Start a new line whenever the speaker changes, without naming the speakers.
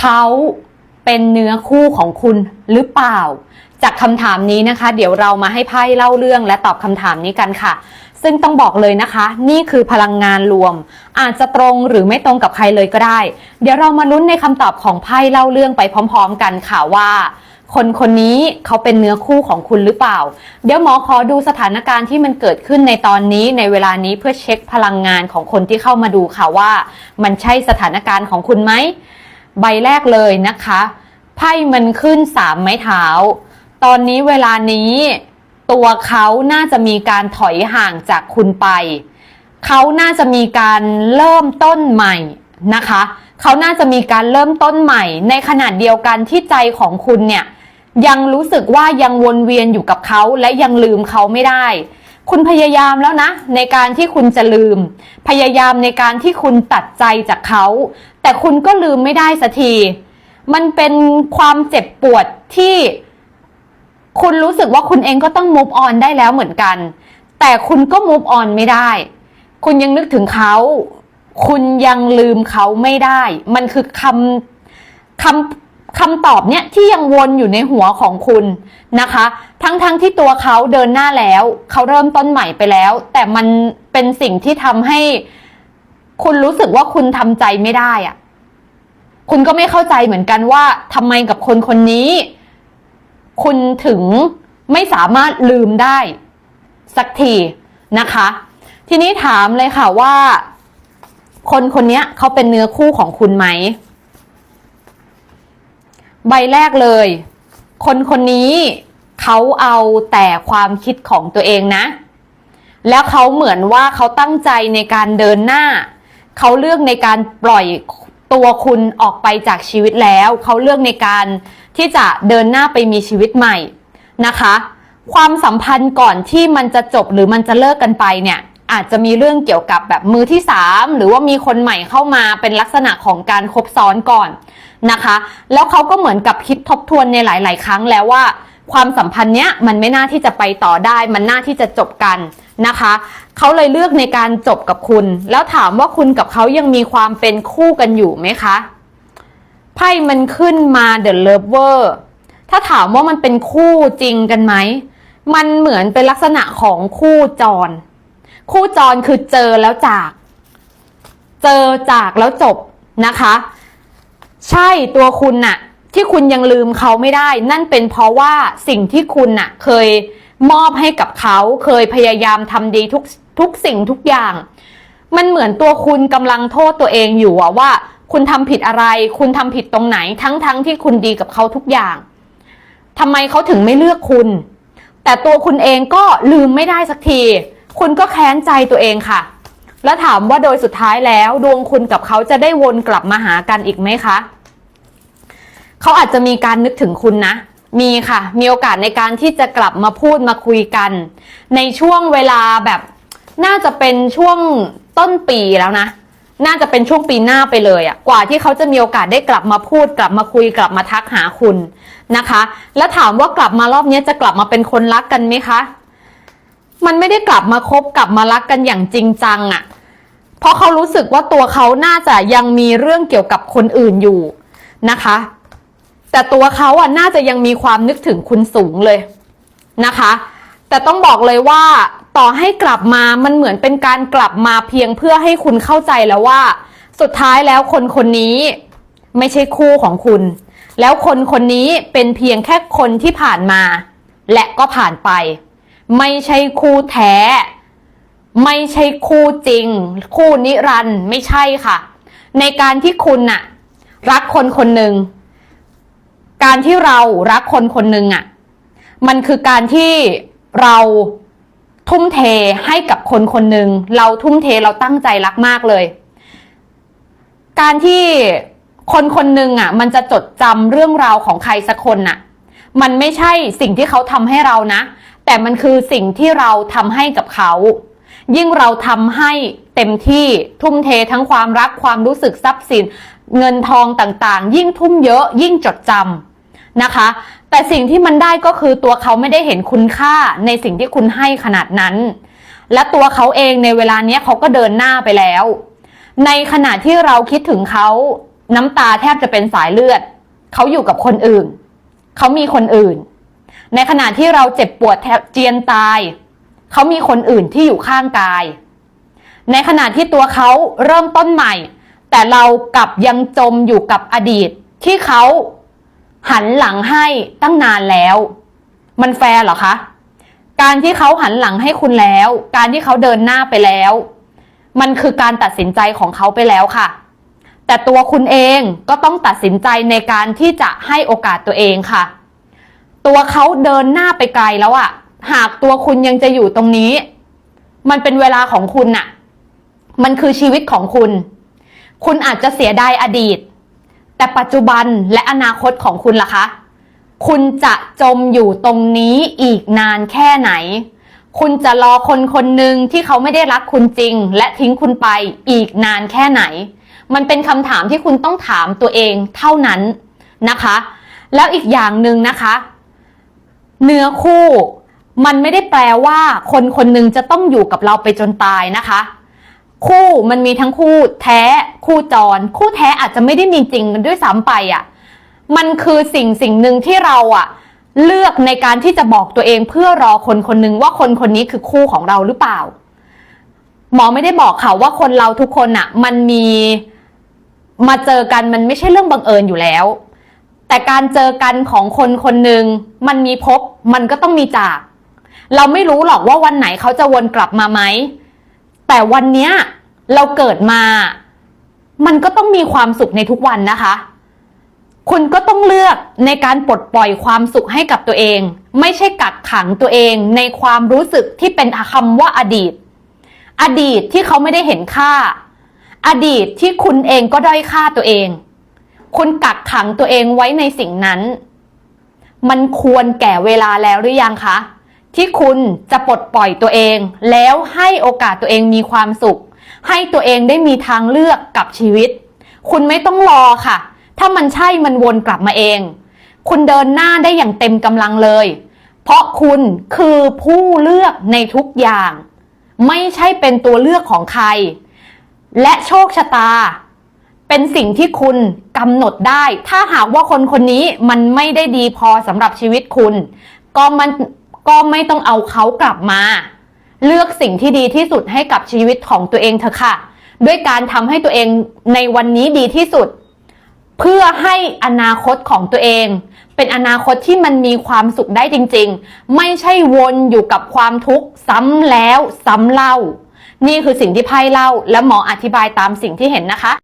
เขาเป็นเนื้อคู่ของคุณหรือเปล่า จากคำถามนี้นะคะ เดี๋ยวเรามาให้ไพ่เล่าเรื่องและตอบคำถามนี้กันค่ะ ซึ่งต้องบอกเลยนะคะ นี่คือพลังงานรวม อาจจะตรงหรือไม่ตรงกับใครเลยก็ได้ เดี๋ยวเรามาลุ้นในคำตอบของไพ่เล่าเรื่องไปพร้อม ๆ กันค่ะว่า คนคนนี้เขาเป็นเนื้อคู่ของคุณหรือเปล่า เดี๋ยวหมอขอดูสถานการณ์ที่มันเกิดขึ้นในตอนนี้ในเวลานี้เพื่อเช็คพลังงานของคนที่เข้ามาดูค่ะว่า มันใช่สถานการณ์ของคุณไหม ใบแรกเลยนะคะ ไพ่มันขึ้นสามไม้เท้า ตอนนี้เวลานี้ ตัวเขาน่าจะมีการถอยห่างจากคุณไป เขาน่าจะมีการเริ่มต้นใหม่นะคะ เขาน่าจะมีการเริ่มต้นใหม่ ในขณะเดียวกันที่ใจของคุณเนี่ยยังรู้สึกว่ายังวนเวียนอยู่กับเขาและยังลืมเขาไม่ได้ คุณพยายามแล้วนะ ในการที่คุณจะลืม พยายามในการที่คุณตัดใจจากเขา แต่คุณก็ลืมไม่ได้สักที มันเป็นความเจ็บปวดที่คุณรู้สึกว่าคุณเองก็ต้อง move on ได้แล้วเหมือนกัน แต่คุณก็ move on ไม่ได้ คุณยังนึกถึงเขา คุณยังลืมเขาไม่ได้ มันคือคำคำคำตอบเนี้ยที่ยังวนอยู่ในหัวของคุณนะคะ ทั้งๆทที่ตัวเขาเดินหน้าแล้ว เขาเริ่มต้นใหม่ไปแล้ว แต่มันเป็นสิ่งที่ทำให้ คุณรู้สึกว่าคุณทำใจไม่ได้อะคุณก็ไม่เข้าใจเหมือนกันว่าทำไมกับคนคนนี้ คุณถึงไม่สามารถลืมได้ สักทีนะคะ ทีนี้ถามเลยค่ะว่า คนคนนี้เขาเป็นเนื้อคู่ของคุณไหม ใบแรกเลย คนคนนี้เขาเอาแต่ความคิดของตัวเองนะ แล้วเขาเหมือนว่าเขาตั้งใจในการเดินหน้า เขาเลือกในการปล่อยตัวคุณออกไปจากชีวิตแล้ว เขาเลือกในการที่จะเดินหน้าไปมีชีวิตใหม่นะคะ ความสัมพันธ์ก่อนที่มันจะจบหรือมันจะเลิกกันไปเนี่ยอาจจะมีเรื่องเกี่ยวกับแบบมือที่สามหรือว่ามีคนใหม่เข้ามาเป็นลักษณะของการคบซ้อนก่อนนะคะ แล้วเขาก็เหมือนกับคิดทบทวนในหลาย ๆ ครั้งแล้วว่า ความสัมพันธ์เนี้ยมันไม่น่าที่จะไปต่อได้ มันน่าที่จะจบกันนะคะ เขาเลยเลือกในการจบกับคุณ แล้วถามว่าคุณกับเขายังมีความเป็นคู่กันอยู่ไหมคะไพ่มันขึ้นมา The Lover ถ้าถามว่ามันเป็นคู่จริงกันไหมมันเหมือนเป็นลักษณะของคู่จร คู่จรคือเจอแล้วจาก เจอจากแล้วจบนะคะ ใช่ตัวคุณน่ะ ที่คุณยังลืมเขาไม่ได้ นั่นเป็นเพราะว่าสิ่งที่คุณน่ะ เคยมอบให้กับเขาเคยพยายามทำดีทุกทุกสิ่งทุกอย่าง มันเหมือนตัวคุณกำลังโทษตัวเองอยู่อะว่า คุณทำผิดอะไร คุณทำผิดตรงไหน ทั้งทั้งที่คุณดีกับเขาทุกอย่างทำไมเขาถึงไม่เลือกคุณ แต่ตัวคุณเองก็ลืมไม่ได้สักที คุณก็แค้นใจตัวเองค่ะ แล้วถามว่าโดยสุดท้ายแล้ว ดวงคุณกับเขาจะได้วนกลับมาหากันอีกไหมคะ เขาอาจจะมีการนึกถึงคุณนะ มีค่ะ มีโอกาสในการที่จะกลับมาพูดมาคุยกัน ในช่วงเวลาแบบน่าจะเป็นช่วงต้นปีแล้วนะ น่าจะเป็นช่วงปีหน้าไปเลยอะกว่าที่เขาจะมีโอกาสได้กลับมาพูด กลับมาคุยกลับมาทักหาคุณนะคะ แล้วถามว่ากลับมารอบนี้จะกลับมาเป็นคนรักกันไหมคะ มันไม่ได้กลับมาคบกลับมารักกันอย่างจริงจังอะเพราะเขารู้สึกว่าตัวเขาน่าจะยังมีเรื่องเกี่ยวกับคนอื่นอยู่นะคะ แต่ตัวเขาอะน่าจะยังมีความนึกถึงคุณสูงเลยนะคะ แต่ต้องบอกเลยว่าต่อให้กลับมามันเหมือนเป็นการกลับมาเพียงเพื่อให้คุณเข้าใจแล้วว่า สุดท้ายแล้วคนคนนี้ไม่ใช่คู่ของคุณ แล้วคนคนนี้เป็นเพียงแค่คนที่ผ่านมา และก็ผ่านไป ไม่ใช่คู่แท้ ไม่ใช่คู่จริง คู่นิรันด์ไม่ใช่ค่ะ ในการที่คุณน่ะ รักคนคนหนึ่ง การที่เรารักคนคนหนึ่งอะ่ะ มันคือการที่เราทุ่มเทให้กับคนคนหนึ่งเราทุ่มเทเราตั้งใจรักมากเลย การที่คนคนหนึ่งอะ มันจะจดจำเรื่องราวของใครสักคนน่ะ มันไม่ใช่สิ่งที่เขาทำให้เรานะ แต่มันคือสิ่งที่เราทำให้กับเขา ยิ่งเราทำให้เต็มที่ทุ่มเททั้งความรักความรู้สึกทรัพย์สิน เงินทองต่างๆ ยิ่งทุ่มเยอะยิ่งจดจำ นะคะ แต่สิ่งที่มันได้ก็คือตัวเขาไม่ได้เห็นคุณค่าในสิ่งที่คุณให้ขนาดนั้น และตัวเขาเองในเวลาเนี้ยเขาก็เดินหน้าไปแล้ว ในขณะที่เราคิดถึงเขาน้ำตาแทบจะเป็นสายเลือด เขาอยู่กับคนอื่น เขามีคนอื่น ในขณะที่เราเจ็บปวดแทบเจียนตาย เขามีคนอื่นที่อยู่ข้างกาย ในขณะที่ตัวเขาเริ่มต้นใหม่ แต่เรากลับยังจมอยู่กับอดีตที่เขา หันหลังให้ตั้งนานแล้ว มันแฟร์หรอคะ การที่เขาหันหลังให้คุณแล้ว การที่เขาเดินหน้าไปแล้ว มันคือการตัดสินใจของเขาไปแล้วค่ะ แต่ตัวคุณเองก็ต้องตัดสินใจในการที่จะให้โอกาสตัวเองค่ะ ตัวเขาเดินหน้าไปไกลแล้วอะหากตัวคุณยังจะอยู่ตรงนี้ มันเป็นเวลาของคุณน่ะ มันคือชีวิตของคุณ คุณอาจจะเสียดายอดีต แต่ปัจจุบันและอนาคตของคุณล่ะคะ คุณจะจมอยู่ตรงนี้อีกนานแค่ไหน คุณจะรอคนคนหนึ่งที่เขาไม่ได้รักคุณจริง และทิ้งคุณไปอีกนานแค่ไหน มันเป็นคำถามที่คุณต้องถามตัวเองเท่านั้นนะคะ แล้วอีกอย่างหนึ่งนะคะ เนื้อคู่ มันไม่ได้แปลว่าคนคนหนึ่งจะต้องอยู่กับเราไปจนตายนะคะ คู่มันมีทั้งคู่แท้คู่จร คู่แท้อาจจะไม่ได้มีจริงด้วยซ้ำไปอะมันคือสิ่งสิ่งหนึ่งที่เราอะ เลือกในการที่จะบอกตัวเองเพื่อรอคนคนหนึ่งว่าคนคนนี้คือคู่ของเราหรือเปล่า หมอไม่ได้บอกค่ะว่าคนเราทุกคนอะ มันมีมาเจอกันมันไม่ใช่เรื่องบังเอิญอยู่แล้ว แต่การเจอกันของคนคนหนึ่งมันมีพบมันก็ต้องมีจาก เราไม่รู้หรอกว่าวันไหนเขาจะวนกลับมาไหม แต่วันเนี้ยเราเกิดมา มันก็ต้องมีความสุขในทุกวันนะคะ คุณก็ต้องเลือกในการปลดปล่อยความสุขให้กับตัวเอง ไม่ใช่กักขังตัวเองในความรู้สึกที่เป็นคำว่าอดีต อดีตที่เขาไม่ได้เห็นค่า อดีตที่คุณเองก็ด้อยค่าตัวเอง คุณกักขังตัวเองไว้ในสิ่งนั้น มันควรแก่เวลาแล้วหรือยังคะ ที่คุณจะปลดปล่อยตัวเอง แล้วให้โอกาสตัวเองมีความสุข ให้ตัวเองได้มีทางเลือกกับชีวิต คุณไม่ต้องรอค่ะ ถ้ามันใช่มันวนกลับมาเอง คุณเดินหน้าได้อย่างเต็มกำลังเลย เพราะคุณคือผู้เลือกในทุกอย่าง ไม่ใช่เป็นตัวเลือกของใคร และโชคชะตา เป็นสิ่งที่คุณกำหนดได้ ถ้าหากว่าคนคนนี้มันไม่ได้ดีพอสำหรับชีวิตคุณ ก็มัน ก็ไม่ต้องเอาเขากลับมา เลือกสิ่งที่ดีที่สุดให้กับชีวิตของตัวเองเถอะค่ะ ด้วยการทำให้ตัวเองในวันนี้ดีที่สุด เพื่อให้อนาคตของตัวเอง เป็นอนาคตที่มันมีความสุขได้จริง ๆ ไม่ใช่วนอยู่กับความทุกข์ซ้ำแล้วซ้ำเล่า นี่คือสิ่งที่ไพ่เล่าและหมออธิบายตามสิ่งที่เห็นนะคะ